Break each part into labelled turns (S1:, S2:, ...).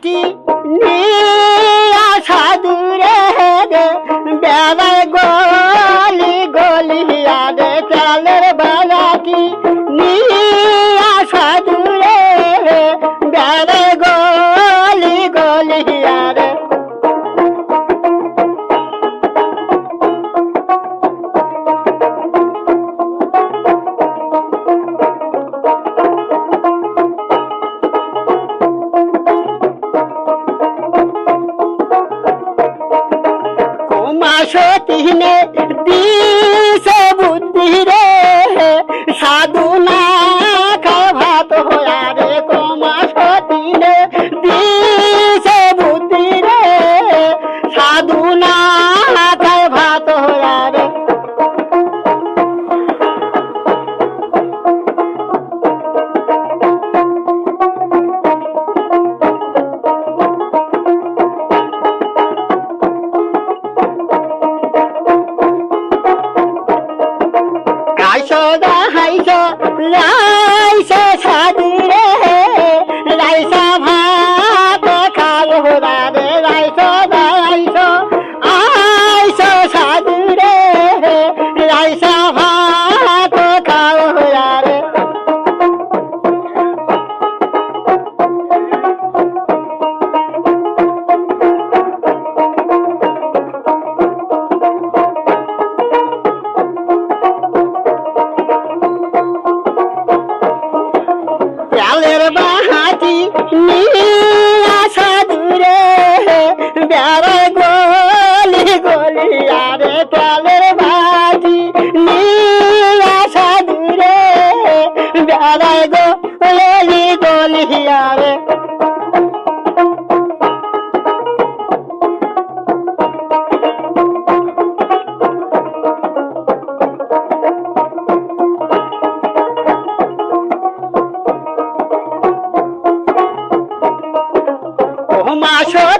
S1: 滴 কুমাস তিনে দিছে বুদ্ধি সাধু না Allah. বাহাটি নিয়া সাধুরে বেড়ায় গলি গলি, আরে চালের বাহাটি নিয়া সাধুরে বেড়া গলি গলি, আরে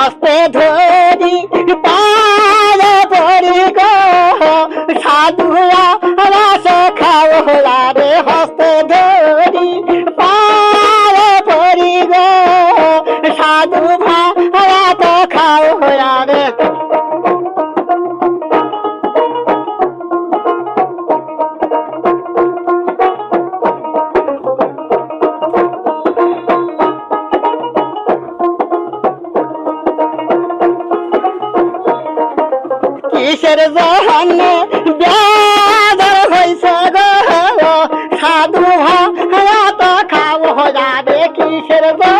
S1: হস্তে ধরি পালে পরি গো। সাধুয়া রাস খাও রে হস্তে ধরি। কিসের জহানে বেদর হইছে গো? সাধু হয়া তো খাও হয়া দেখি কিসের জহানে